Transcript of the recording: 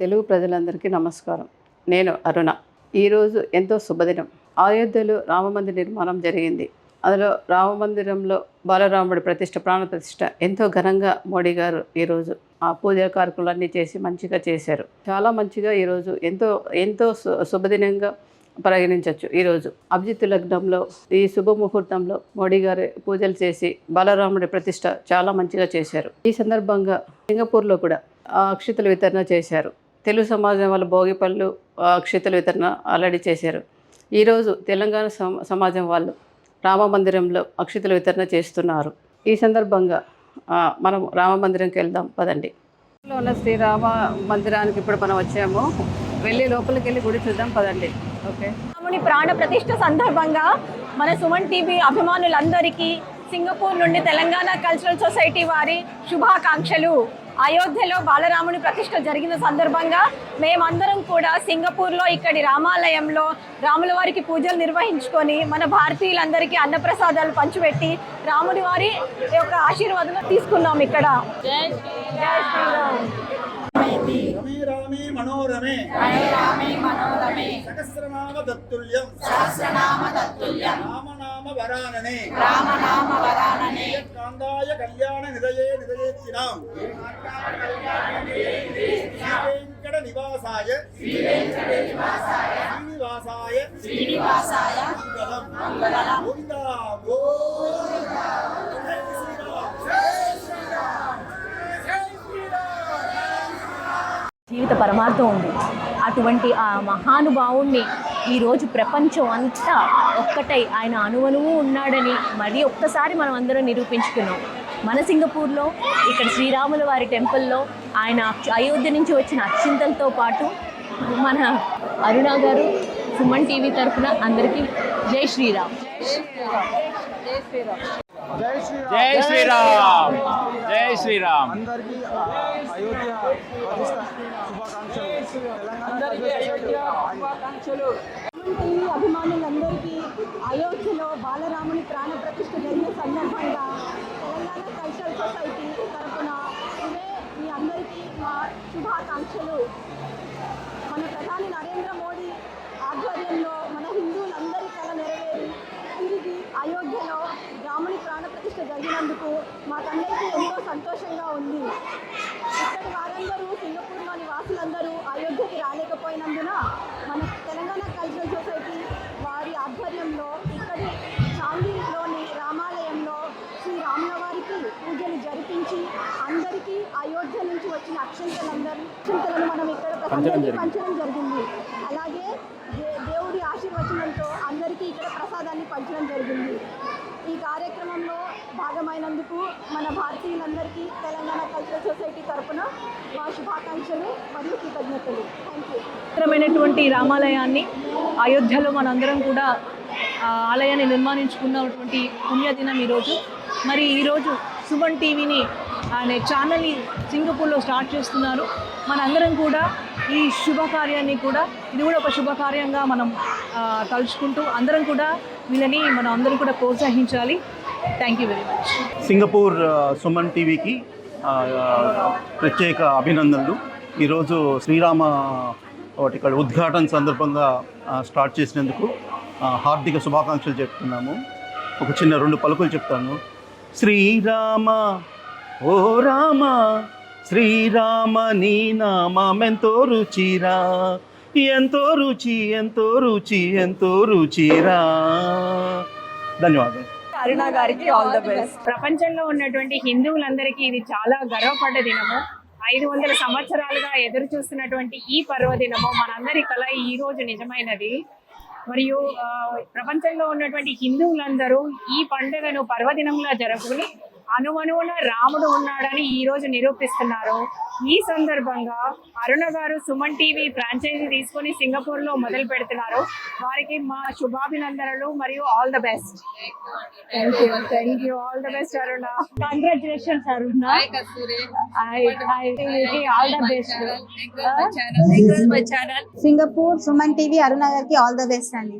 తెలుగు ప్రజలందరికీ నమస్కారం. నేను అరుణ. ఈరోజు ఎంతో శుభదినం. అయోధ్యలో రామమందిర నిర్మాణం జరిగింది. అందులో రామమందిరంలో బాలరాముడి ప్రతిష్ట ప్రాణ ప్రతిష్ట ఎంతో ఘనంగా మోడీ గారు ఈరోజు ఆ పూజా కార్యక్రమాలన్నీ చేసి మంచిగా చేశారు. చాలా మంచిగా ఈరోజు ఎంతో ఎంతో శుభదినంగా పరిగణించవచ్చు ఈరోజు. అభిజిత్ లగ్నంలో ఈ శుభముహూర్తంలో మోడీ గారు పూజలు చేసి బాలరాముడి ప్రతిష్ట చాలా మంచిగా చేశారు. ఈ సందర్భంగా సింగపూర్లో కూడా అక్షితలు వితరణ చేశారు. తెలుగు సమాజం వాళ్ళ భోగిపళ్ళు అక్షితల వితరణ ఆల్రెడీ చేశారు. ఈరోజు తెలంగాణ సమ- సమాజం వాళ్ళు రామ మందిరంలో అక్షితల వితరణ చేస్తున్నారు. ఈ సందర్భంగా ఆ, మనం రామ మందిరంకి వెళ్దాం పదండి. లో ఉన్న శ్రీరామ మందిరానికి ఇప్పుడు మనం వచ్చాము. వెళ్ళి లోపలికి వెళ్ళి గుడి చూద్దాం పదండి. ఓకే. రాముని ప్రాణ ప్రతిష్ఠ సందర్భంగా మన సుమన్ టీవీ అభిమానులందరికీ సింగపూర్ నుండి తెలంగాణ కల్చరల్ సొసైటీ వారి శుభాకాంక్షలు. అయోధ్యలో బాలరాముని ప్రతిష్ఠ జరిగిన సందర్భంగా మేమందరం కూడా సింగపూర్లో ఇక్కడి రామాలయంలో రాముల వారికి పూజలు నిర్వహించుకొని మన భారతీయులందరికీ అన్నప్రసాదాలు పంచిపెట్టి రాముని వారి యొక్క ఆశీర్వాదం తీసుకున్నాం ఇక్కడ. జై శ్రీరామ్. రమే రామే మనోరమే. సహస్రనామ తత్తుల్యం రామనామ వరాననే. కాందాయ కళ్యాణ నిదయే నిదయేత్తినాం శ్రీవేంకట నివాసాయ శ్రీనివాసాయ. శ్రీనివాసాయ. మంగళం. గోవిందా గోవిందా జీవిత పరమార్థం ఉంది. అటువంటి ఆ మహానుభావుణ్ణి ఈరోజు ప్రపంచం అంతా ఒక్కటై ఆయన అణువణువు ఉన్నాడని మరీ ఒక్కసారి మనం అందరం నిరూపించుకున్నాం. మన సింగపూర్లో ఇక్కడ శ్రీరాముల వారి టెంపుల్లో ఆయన అయోధ్య నుంచి వచ్చిన అక్షింతలతో పాటు మన అరుణ గారు సుమన్ టీవీ తరఫున అందరికీ జై శ్రీరామ్. జై శ్రీరామ్. జై శ్రీరామ్. అందరికీ అయోధ్య టీవీ అభిమానులందరికీ అయోధ్యలో బాలరాముని ప్రాణ ప్రతిష్ఠ జరిగిన సందర్భంగా తెలంగాణ కల్చరల్ సొసైటీ తరఫున ఇవే మీ అందరికీ మా శుభాకాంక్షలు. మన ప్రధాని నరేంద్ర మోడీ ఆధ్వర్యంలో మన హిందువులందరి కళ నెరవేరి తిరిగి అయోధ్యలో రాముని ప్రాణ ప్రతిష్ఠ జరిగినందుకు మాకందరికీ ఎంతో సంతోషంగా ఉంది. ఇక్కడి వారందరూ సింగపూర్లోని వాసులందరూ అయోధ్యకి రాలేకపోయినందున మన తెలంగాణ కల్చరల్ సొసైటీ వారి ఆధ్వర్యంలో ఇక్కడి చాందీలోని రామాలయంలో శ్రీ రాముల వారికి పూజలు జరిపించి అందరికీ అయోధ్య నుంచి వచ్చిన అక్షంతలందరూ అక్షంతలను మనం ఇక్కడ పంచడం జరిగింది. అలాగే దేవుడి ఆశీర్వచనంతో అందరికీ ఇక్కడ ప్రసాదాన్ని పంచడం జరిగింది. ఈ కార్యక్రమంలో భాగమైనందుకు మన భారతీయులందరికీ తెలంగాణ కల్చరల్ సొసైటీ తరపున మా శుభాకాంక్షలు మరియు కృతజ్ఞతలు. థ్యాంక్ యూ పవిత్రమైనటువంటి రామాలయాన్ని అయోధ్యలో మనందరం కూడా ఆలయాన్ని నిర్మాణించుకున్నటువంటి పుణ్యదినం ఈరోజు. మరి ఈరోజు సుమన్ టీవీని అనే ఛానల్ని సింగపూర్లో స్టార్ట్ చేస్తున్నారు. మనందరం కూడా ఈ శుభకార్యాన్ని కూడా ఇది కూడా ఒక శుభకార్యంగా మనం తలుచుకుంటూ అందరం కూడా వీళ్ళని మనం అందరం కూడా ప్రోత్సహించాలి. Thank you very much Singapore Suman టీవీకి ప్రత్యేక అభినందనలు. ఈరోజు శ్రీరామ ఒకటి ఇక్కడ ఉద్ఘాటన సందర్భంగా స్టార్ట్ చేసినందుకు హార్దిక శుభాకాంక్షలు చెప్తున్నాము. ఒక చిన్న రెండు పలుకులు చెప్తాను. శ్రీరామ ఓ రామ శ్రీరామ నీ నామెంతో రుచిరా. ఎంతో రుచి ఎంతో రుచి ఎంతో రుచిరా. ధన్యవాదాలు. అరుణ గారికి ఆల్ ద బెస్ట్ ప్రపంచంలో ఉన్నటువంటి హిందువులందరికీ ఇది చాలా గర్వపడ్డ దినము. ఐదు వందల సంవత్సరాలుగా ఎదురు చూస్తున్నటువంటి ఈ పర్వదినము మనందరి కళ ఈ రోజు నిజమైనది. మరియు ప్రపంచంలో ఉన్నటువంటి హిందువులందరూ ఈ పండుగను పర్వదినంగా జరుపుకుని అనువనువున రాముడు ఉన్నాడని ఈ రోజు నిరూపిస్తున్నారు. ఈ సందర్భంగా అరుణ గారు సుమన్ టీవీ ఫ్రాంచైజీ తీసుకొని సింగపూర్లో మొదలు పెడుతున్నారు. వారికి మా శుభాభినందనలు మరియు all the best thank you thank you all the best Aruna congratulations Aruna all the best Singapore Suman TV Aruna గారికి ఆల్ ద బెస్ట్ అండి.